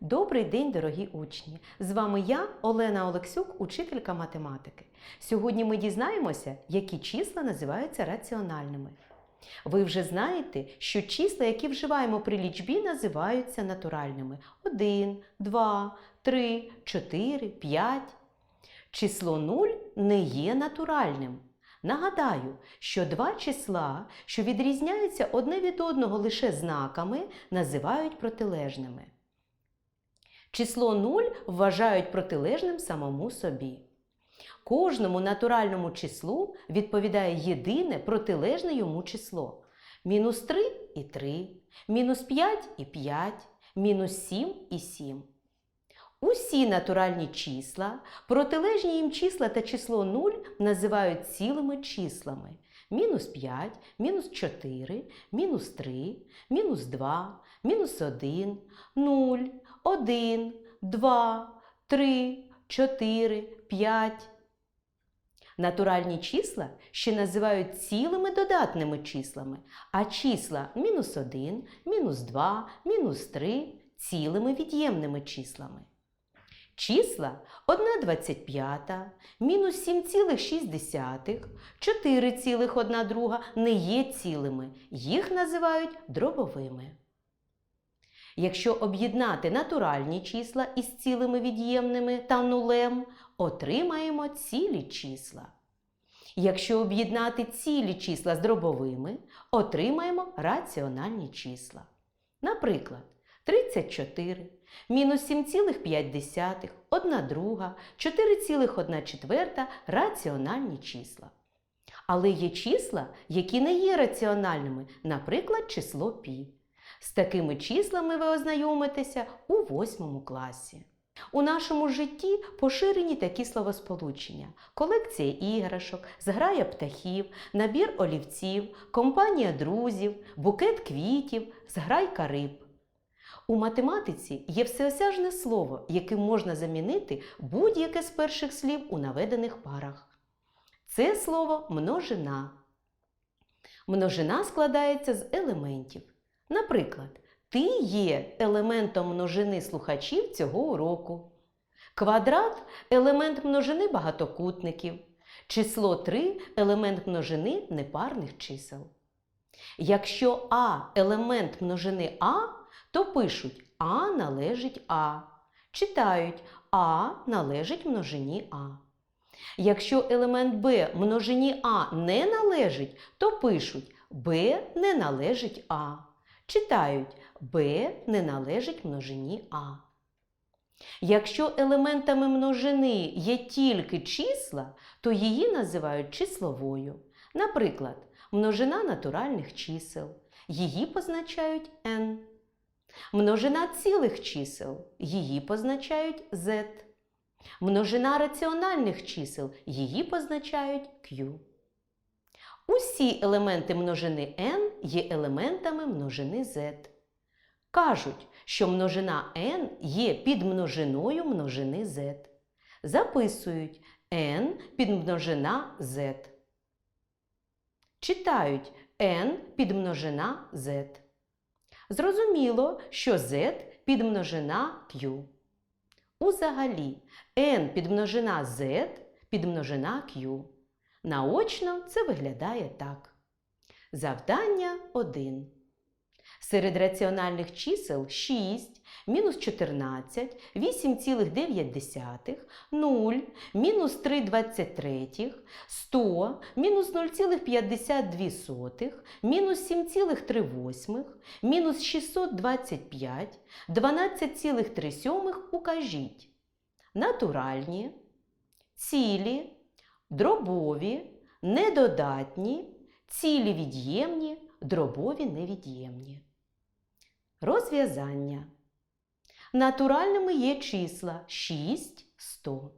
Добрий день, дорогі учні! З вами я, Олена Олексюк, учителька математики. Сьогодні ми дізнаємося, які числа називаються раціональними. Ви вже знаєте, що числа, які вживаємо при лічбі, називаються натуральними: 1, 2, 3, 4, 5. Число 0 не є натуральним. Нагадаю, що два числа, що відрізняються одне від одного лише знаками, називають протилежними. Число 0 вважають протилежним самому собі. Кожному натуральному числу відповідає єдине протилежне йому число. Мінус 3 і 3, мінус 5 і 5, мінус 7 і 7. Усі натуральні числа, протилежні їм числа та число 0 називають цілими числами. Мінус 5, мінус 4, мінус 3, мінус 2, мінус 1, 0, 1, 2, 3, 4, 5. Натуральні числа ще називають цілими додатними числами, а числа мінус 1, мінус 2, мінус 3 цілими від'ємними числами. Числа 1,25, мінус 7,6, 4,1 не є цілими, їх називають дробовими. Якщо об'єднати натуральні числа із цілими від'ємними та нулем, отримаємо цілі числа. Якщо об'єднати цілі числа з дробовими, отримаємо раціональні числа. Наприклад, 34, мінус 7,5, 1 друга, 4,1 раціональні числа. Але є числа, які не є раціональними, наприклад, число пі. З такими числами ви ознайомитеся у восьмому класі. У нашому житті поширені такі словосполучення: колекція іграшок, зграя птахів, набір олівців, компанія друзів, букет квітів, зграйка риб. У математиці є всеосяжне слово, яким можна замінити будь-яке з перших слів у наведених парах. Це слово множина. Множина складається з елементів. Наприклад, ти є елементом множини слухачів цього уроку. Квадрат елемент множини багатокутників. Число 3 елемент множини непарних чисел. Якщо А елемент множини А, то пишуть А належить А. Читають А належить множині А. Якщо елемент Б множині А не належить, то пишуть Б не належить А. Читають Б не належить множині А. Якщо елементами множини є тільки числа, то її називають числовою. Наприклад, множина натуральних чисел. Її позначають n. Множина цілих чисел. Її позначають z. Множина раціональних чисел. Її позначають q. Усі елементи множини n є елементами множини z. Кажуть, що множина n є підмножиною множини z. Записують n підмножина z. Читають n підмножина z. Зрозуміло, що z підмножина q. Узагалі n підмножина z підмножина q. Наочно це виглядає так. Завдання 1. Серед раціональних чисел 6, мінус 14, 8,9, 0, мінус 3,23, 100, мінус 0,52, мінус 7,3, мінус 625, 12,3 укажіть. Натуральні, цілі, дробові, недодатні, цілі від'ємні, дробові невід'ємні. Розв'язання. Натуральними є числа 6, 100.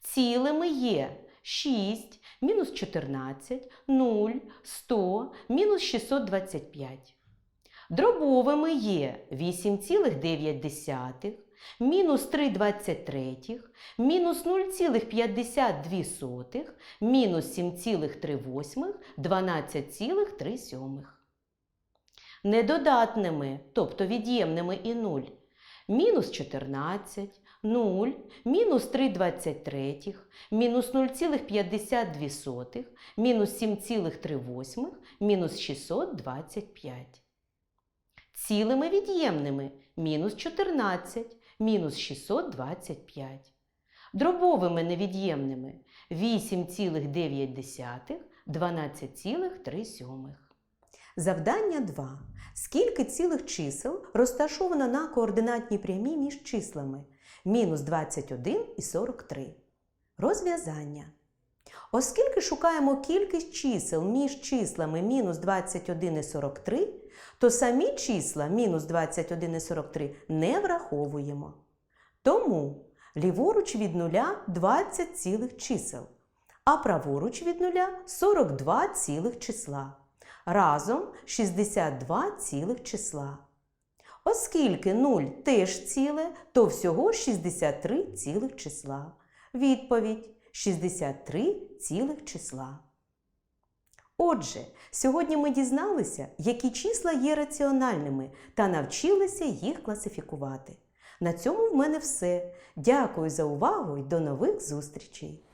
Цілими є 6, мінус 14, 0, 100, мінус 625. Дробовими є 8,9, мінус 3,23, мінус 0,52, мінус 7,3, 12,3. Недодатними, тобто від'ємними і 0, мінус 14, 0, мінус 3,23, мінус 0,52, мінус 7,3, мінус 625. Цілими від'ємними мінус 14, мінус 625. Дробовими невід'ємними 8,9, 12,3. Завдання 2. Скільки цілих чисел розташовано на координатній прямій між числами мінус 21 і 43? Розв'язання. Оскільки шукаємо кількість чисел між числами мінус 21 і 43, то самі числа мінус 21 і 43 не враховуємо. Тому ліворуч від нуля 20 цілих чисел, а праворуч від нуля 42 цілих числа. Разом 62 цілих числа. Оскільки 0 теж ціле, то всього 63 цілих числа. Відповідь 63 цілих числа. Отже, сьогодні ми дізналися, які числа є раціональними та навчилися їх класифікувати. На цьому в мене все. Дякую за увагу і до нових зустрічей!